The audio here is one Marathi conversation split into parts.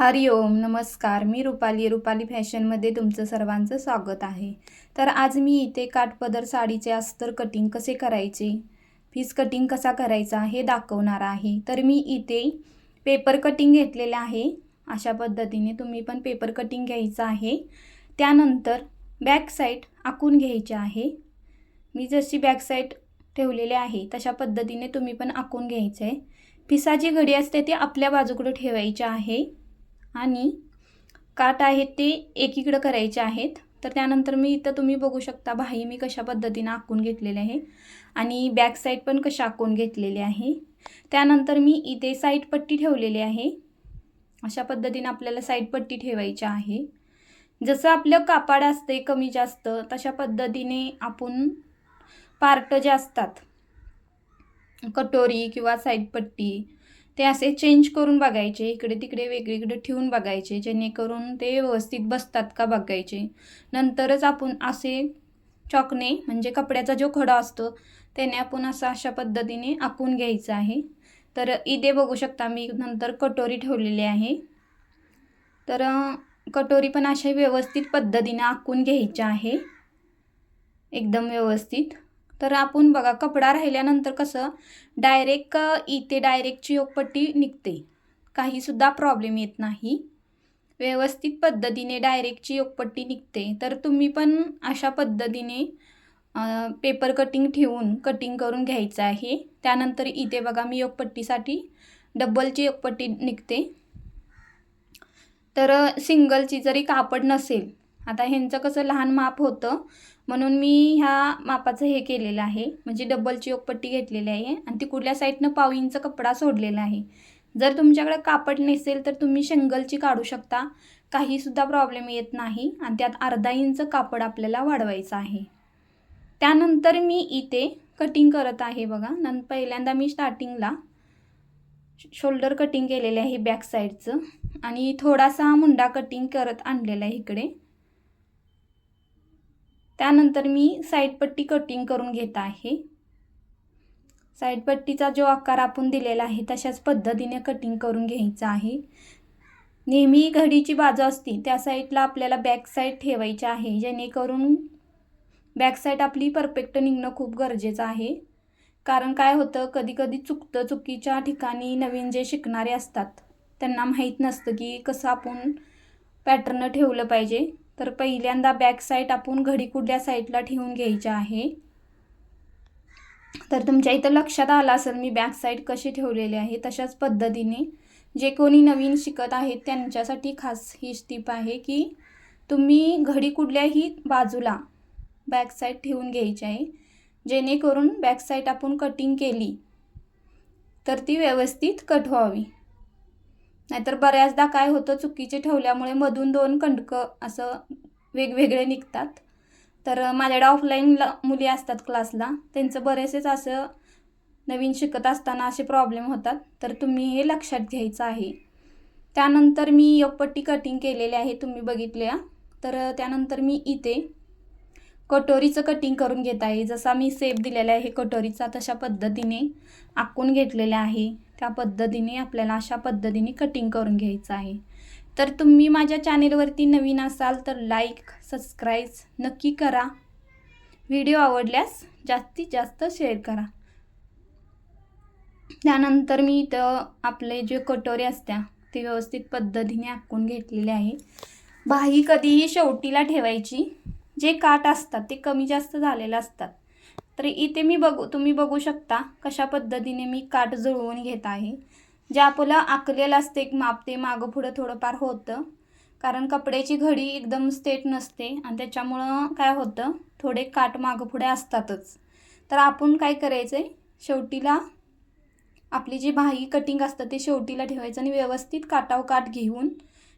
हरिओम नमस्कार. मी रुपाली रुपाली फॅशनमध्ये तुमचं सर्वांचं स्वागत आहे. तर आज मी इथे काठपदर साडीचे अस्तर कटिंग कसे करायचे? फीस कटिंग कसा करायचा हे दाखवणार आहे. तर मी इथे पेपर कटिंग घेतलेले आहे. अशा पद्धतीने तुम्ही पण पेपर कटिंग घ्यायचं आहे. त्यानंतर बॅक साईड आखून घ्यायचे आहे. मी जशी बॅक साईड ठेवलेली आहे तशा पद्धतीने तुम्ही पण आखून घ्यायचं आहे. पिसाची घडी असते ती आपल्या बाजूकडे ठेवायची आहे. आणि काट आहेत ते एकीकडं करायचे आहेत. तर त्यानंतर मी इथं तुम्ही बघू शकता बाही मी कशा पद्धतीनं आखून घेतलेले आहे. आणि बॅक साईड पण कशा आखून घेतलेली आहे. त्यानंतर मी इथे साईड पट्टी ठेवलेली आहे. अशा पद्धतीने आपल्याला साईड पट्टी ठेवायची आहे. जसं आपलं कापड असते कमी जास्त तशा पद्धतीने आपण पार्ट जे असतात कटोरी किंवा साईड पट्टी ते असे चेंज करून बघायचे इकडे तिकडे वेगळीकडे ठेवून बघायचे जेणेकरून ते व्यवस्थित बसतात का बघायचे. नंतरच आपण असे चॉकने म्हणजे कपड्याचा जो खडा असतो त्याने आपण असं अशा पद्धतीने आखून घ्यायचं आहे. तर इथे बघू शकता मी नंतर कटोरी ठेवलेली आहे. तर कटोरी पण अशा व्यवस्थित पद्धतीने आखून घ्यायच्या आहे. एकदम व्यवस्थित. तर आपण बघा कपडा राहिल्यानंतर कसं डायरेक्ट इथे डायरेक्टची योगपट्टी निघते. काहीसुद्धा प्रॉब्लेम येत नाही. व्यवस्थित पद्धतीने डायरेक्टची योगपट्टी निघते. तर तुम्ही पण अशा पद्धतीने पेपर कटिंग ठेवून कटिंग करून घ्यायचं आहे. त्यानंतर इथे बघा मी योगपट्टीसाठी डबलची योगपट्टी निघते. तर सिंगलची जरी कापड नसेल आता ह्यांचं कसं लहान माप होतं म्हणून मी ह्या मापाचं हे केलेलं आहे. म्हणजे डबलची ओकपट्टी घेतलेली आहे आणि ती कुठल्या साईडनं पाव इंच कपडा सोडलेला आहे. जर तुमच्याकडे कापड नसेल तर तुम्ही शंगलची काढू शकता. काहीसुद्धा प्रॉब्लेम येत नाही आणि त्यात अर्धा इंच कापड आपल्याला वाढवायचं आहे. त्यानंतर मी इथे कटिंग करत आहे बघा. नं पहिल्यांदा मी स्टार्टिंगला शोल्डर कटिंग केलेले आहे बॅक साईडचं आणि थोडासा मुंडा कटिंग करत आणलेला आहे इकडे. त्यानंतर मी साईड पट्टी कटिंग करून घेत आहे. साईड पट्टीचा जो आकार आपण दिलेला आहे तशाच पद्धतीने कटिंग करून घ्यायचा आहे. नेहमी घडीची बाजू असती त्या साईडला आपल्याला बॅक साईड ठेवायची आहे. जेणेकरून बॅक साईड आपली परफेक्ट निघणं खूप गरजेचं आहे. कारण काय होतं कधीकधी चुकतं चुकीच्या ठिकाणी नवीन जे शिकणारे असतात त्यांना माहीत नसतं की कसं आपण पॅटर्न ठेवलं पाहिजे. तर पहिल्यांदा बॅक साईड आपण घडी कुठल्या साईडला ठेवून घ्यायच्या आहे. तर तुमच्या इथं लक्षात आलं असेल मी बॅक साईड कशी ठेवलेली आहे तशाच पद्धतीने. जे कोणी नवीन शिकत आहेत त्यांच्यासाठी खास ही टिप आहे की तुम्ही घडी कुठल्याही बाजूला बॅक साईड ठेवून घ्यायची आहे. जेणेकरून बॅक साईड आपण कटिंग केली तर ती व्यवस्थित कट व्हावी. नाहीतर बऱ्याचदा काय होतं चुकीचे ठेवल्यामुळे मधून दोन कंडकं असं वेगवेगळे निघतात. तर माझ्याकडे ऑफलाईनला मुली असतात क्लासला त्यांचं बरेचसेच असं नवीन शिकत असताना असे प्रॉब्लेम होतात. तर तुम्ही हे लक्षात घ्यायचं आहे. त्यानंतर मी योगपट्टी कटिंग केलेले आहे तुम्ही बघितल्या तर त्यानंतर मी इथे कटोरीचं कटिंग करून घेत आहे. जसा मी सेप दिलेला आहे कटोरीचा तशा पद्धतीने आखून घेतलेला आहे. त्या पद्धतीने आपल्याला अशा पद्धतीने कटिंग करून घ्यायचं आहे. तर तुम्ही माझ्या चॅनेलवरती नवीन असाल तर लाईक सबस्क्राईब नक्की करा. व्हिडिओ आवडल्यास जास्तीत जास्त शेअर करा. त्यानंतर मी इथं आपले जे कटोरे असत्या ते व्यवस्थित पद्धतीने आखून घेतलेले आहे. बाही कधीही शेवटीला ठेवायची. जे काट असतात ते कमी जास्त झालेलं असतात. तर इथे मी बघू तुम्ही बघू शकता कशा पद्धतीने मी काट जुळवून घेत आहे. जे आपलं आकलेलं असते एक माप ते मागं पुढं थोडंफार होतं. कारण कपड्याची घडी एकदम स्टेट नसते आणि त्याच्यामुळं काय होतं थोडे काट मागं पुढे असतातच. तर आपण काय करायचं आहे शेवटीला आपली जी बाही कटिंग असतं ते शेवटीला ठेवायचं आणि व्यवस्थित काटाव काट घेऊन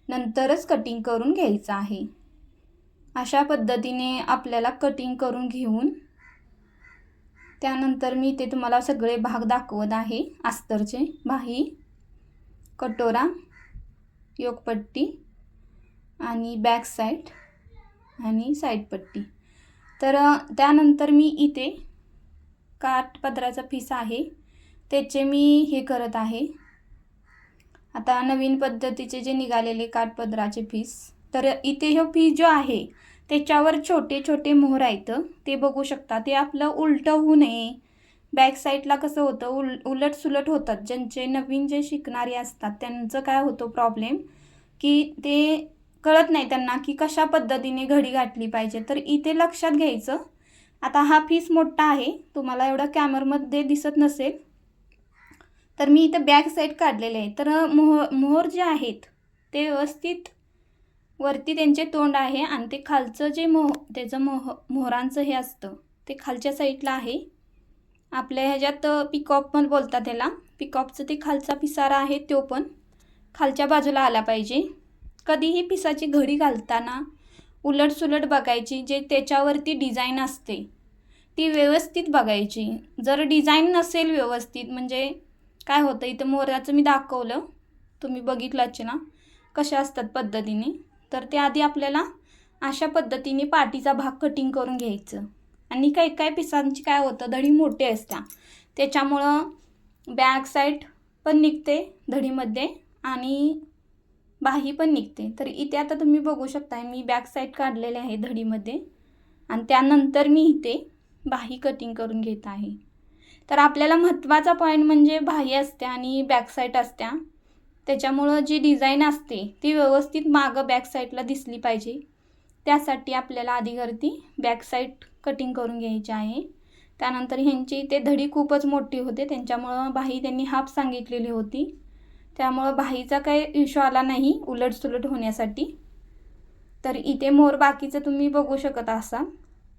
नंतरच कटिंग करून घ्यायचं आहे. अशा पद्धतीने आपल्याला कटिंग करून घेऊन त्यानंतर मी ते तुम्हाला सगळे भाग दाखवत आहे. अस्तरचे बाही कटोरा योगपट्टी आणि बॅक साईड आणि साईडपट्टी तर त्यानंतर मी इथे काठपदराचा पीस आहे. त्याचे मी हे करत आहे. आता नवीन पद्धतीचे जे निघालेले काठपदराचे पीस तर इथे ह्यो पीस जो आहे त्याच्यावर छोटे छोटे मोहर आहेत. ते बघू शकता. ते आपलं उलटं होऊ नये. बॅक साईडला कसं होतं? उल उलट सुलट होतात. ज्यांचे नवीन जे शिकणारे असतात त्यांचं काय होतं प्रॉब्लेम की ते कळत नाही त्यांना की कशा पद्धतीने घडी गाठली पाहिजे. तर इथे लक्षात घ्यायचं. आता हा पीस मोठा आहे. तुम्हाला एवढा कॅमरमध्ये दिसत नसेल. तर मी इथं बॅक साईड काढलेले आहे. तर मोह मोहर जे आहेत ते व्यवस्थित वरती त्यांचे तोंड आहे आणि ते खालचं जे मोह त्याचं मोह मोहरांचं हे असतं ते खालच्या साईडला आहे. आपल्या ह्याच्यात पिकॉप पण बोलतात त्याला पिकॉपचं ते खालचा पिसारा आहे तो पण खालच्या बाजूला आला पाहिजे. कधीही पिसाची घडी घालताना उलटसुलट बघायची जे त्याच्यावरती डिझाईन असते ती व्यवस्थित बघायची. जर डिझाईन नसेल व्यवस्थित म्हणजे काय होतं इथं मोराचं मी दाखवलं तुम्ही बघितलंच ना कशा असतात पद्धतीने. तर ते आधी आपल्याला अशा पद्धतीने पाठीचा भाग कटिंग करून घ्यायचं. आणि काही काही पिसांची काय होतं धडी मोठी असत्या. त्याच्यामुळं बॅक साईड पण निघते धडीमध्ये आणि बाही पण निघते. तर इथे आता तुम्ही बघू शकताय मी बॅक साईड काढलेले आहे धडीमध्ये. आणि त्यानंतर मी इथे बाही कटिंग करून घेत आहे. तर आपल्याला महत्त्वाचा पॉईंट म्हणजे बाही असत्या आणि बॅक साईड असत्या. त्याच्यामुळं जी डिझाईन असते ती व्यवस्थित मागं बॅक साईडला दिसली पाहिजे. त्यासाठी आपल्याला आधीवरती बॅक साईड कटिंग करून घ्यायची आहे. त्यानंतर ह्यांची इथे धडी खूपच मोठी होते त्यांच्यामुळं बाही त्यांनी हाफ सांगितलेली होती. त्यामुळं बाहीचा काही इश्यू आला नाही उलटसुलट होण्यासाठी. तर इथे मोर बाकीचं तुम्ही बघू शकत असाल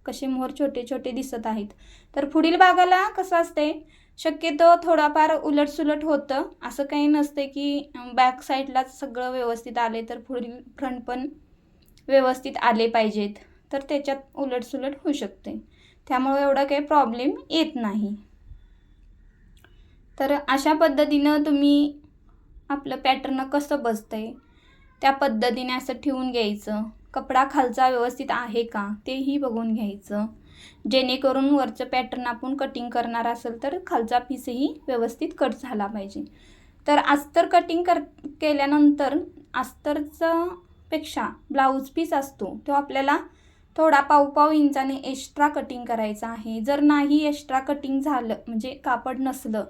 कसे मोर छोटे छोटे दिसत आहेत. तर पुढील भागाला कसं असते शक्यतो थोडाफार उलटसुलट होतं. असं काही नसते की बॅक साईडलाच सगळं व्यवस्थित आले तर पुढील फ्रंट पण व्यवस्थित आले पाहिजेत. तर त्याच्यात उलटसुलट होऊ शकते. त्यामुळे एवढा काही प्रॉब्लेम येत नाही. तर अशा पद्धतीनं तुम्ही आपलं पॅटर्न कसं बसतं आहे त्या पद्धतीने असं ठेवून घ्यायचं. कपडा खालचा व्यवस्थित आहे का तेही बघून घ्यायचं. जेणेकरून वरचं पॅटर्न आपण कटिंग करणार असेल तर खालचा पीसही व्यवस्थित कट झाला पाहिजे. तर अस्तर कटिंग कर केल्यानंतर अस्तरचं पेक्षा ब्लाऊज पीस असतो तो आपल्याला थोडा पावपाव इंचाने एक्स्ट्रा कटिंग करायचा आहे. जर नाही एक्स्ट्रा कटिंग झालं म्हणजे कापड नसलं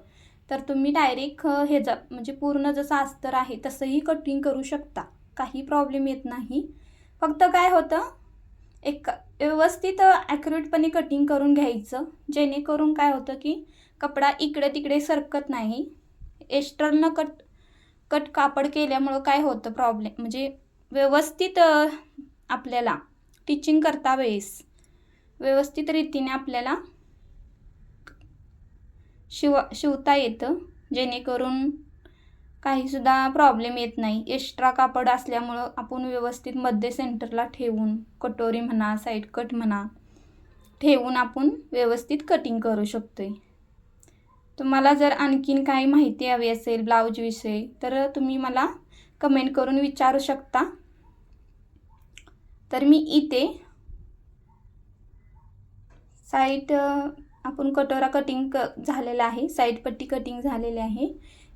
तर तुम्ही डायरेक्ट हे ज म्हणजे पूर्ण जसं अस्तर आहे तसंही कटिंग करू शकता. काही प्रॉब्लेम येत नाही. फक्त काय होतं एक व्यवस्थित ॲक्युरेटपणे कटिंग करून घ्यायचं. जेणेकरून काय होतं की कपडा इकडे तिकडे सरकत नाही. एक्स्टर्न कट कट कापड केल्यामुळं काय होतं प्रॉब्लेम म्हणजे व्यवस्थित आपल्याला टिचिंग करता वेळेस व्यवस्थित रीतीने आपल्याला शिव शिवता येतं. जेणेकरून काहीसुद्धा प्रॉब्लेम येत नाही. एक्स्ट्रा कापड असल्यामुळं आपण व्यवस्थित मध्य सेंटरला ठेवून कटोरी म्हणा साईड कट म्हणा ठेवून आपण व्यवस्थित कटिंग करू शकतो आहे तुम्हाला जर आणखीन काही माहिती हवी असेल ब्लाऊजविषयी तर तुम्ही मला कमेंट करून विचारू शकता. तर मी इथे साईड आपण कटोरा कटिंग क झालेला आहे. साईड पट्टी कटिंग झालेली आहे.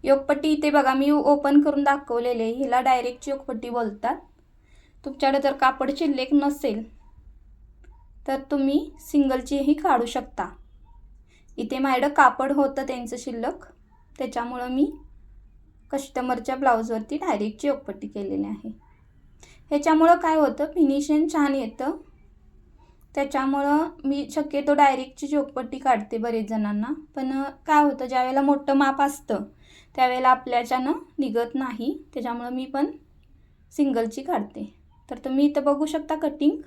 योगपट्टी इथे बघा मी ओपन करून दाखवलेले हिला डायरेक्ट योगपट्टी बोलतात. तुमच्याकडे जर कापड शिल्लेक नसेल तर तुम्ही सिंगलचीही काढू शकता. इथे माझ्याकडं कापड होतं त्यांचं शिल्लक. त्याच्यामुळं मी कस्टमरच्या ब्लाऊजवरती डायरेक्ट योगपट्टी केलेली आहे. ह्याच्यामुळं काय होतं फिनिशिंग छान येतं. त्याच्यामुळं मी शक्यतो डायरेक्टची चोकपट्टी काढते बरेच जणांना. पण काय होतं ज्यावेळेला मोठं माप असतं त्यावेळेला आपल्याच्यानं निघत नाही. त्याच्यामुळं मी पण सिंगलची काढते. तर तुम्ही इथं बघू शकता कटिंग